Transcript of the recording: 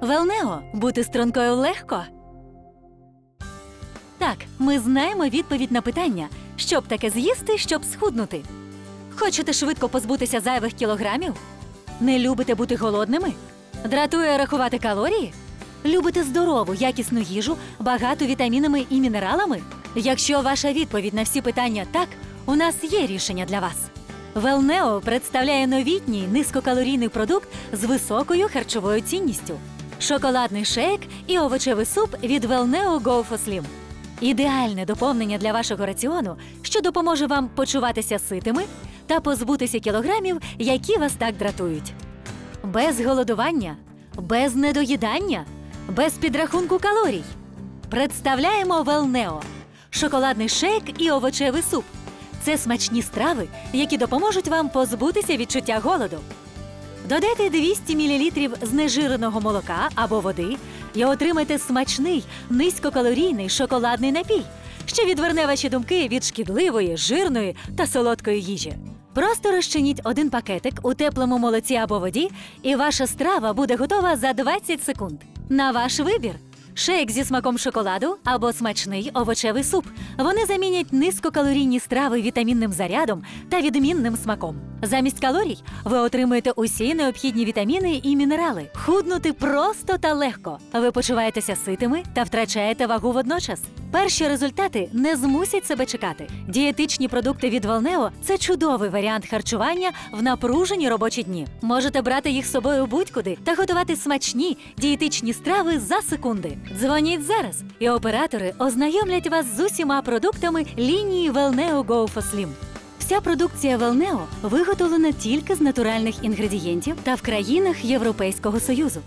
Велнео бути стрункою легко. Так, ми знаємо відповідь на питання, що б таке з'їсти, щоб схуднути. Хочете швидко позбутися зайвих кілограмів? Не любите бути голодними? Дратує рахувати калорії? Любите здорову, якісну їжу, багату вітамінами і мінералами? Якщо ваша відповідь на всі питання так, у нас є рішення для вас. Велнео представляє новітній низькокалорійний продукт з високою харчовою цінністю: шоколадний шейк і овочевий суп від Велнео Go. Ідеальне доповнення для вашого раціону, що допоможе вам почуватися ситими та позбутися кілограмів, які вас так дратують. Без голодування, без недоїдання, без підрахунку калорій. Представляємо Велнео шоколадний шейк і овочевий суп. Це смачні страви, які допоможуть вам позбутися відчуття голоду. Додайте 200 мл знежиреного молока або води і отримайте смачний низькокалорійний шоколадний напій, що відверне ваші думки від шкідливої, жирної та солодкої їжі. Просто розчиніть один пакетик у теплому молоці або воді, і ваша страва буде готова за 20 секунд. На ваш вибір. Шейк зі смаком шоколаду або смачний овочевий суп. Вони замінять низькокалорійні страви вітамінним зарядом та відмінним смаком. Замість калорій ви отримуєте усі необхідні вітаміни і мінерали. Худнути просто та легко. Ви почуваєтеся ситими та втрачаєте вагу водночас. Перші результати не змусять себе чекати. Дієтичні продукти від Волнео це чудовий варіант харчування в напружені робочі дні. Можете брати їх з собою будь-куди та готувати смачні дієтичні страви за секунди. Дзвоніть зараз, і оператори ознайомлять вас з усіма продуктами лінії Велнео Go for Slim. Вся продукція Велнео виготовлена тільки з натуральних інгредієнтів та в країнах Європейського Союзу.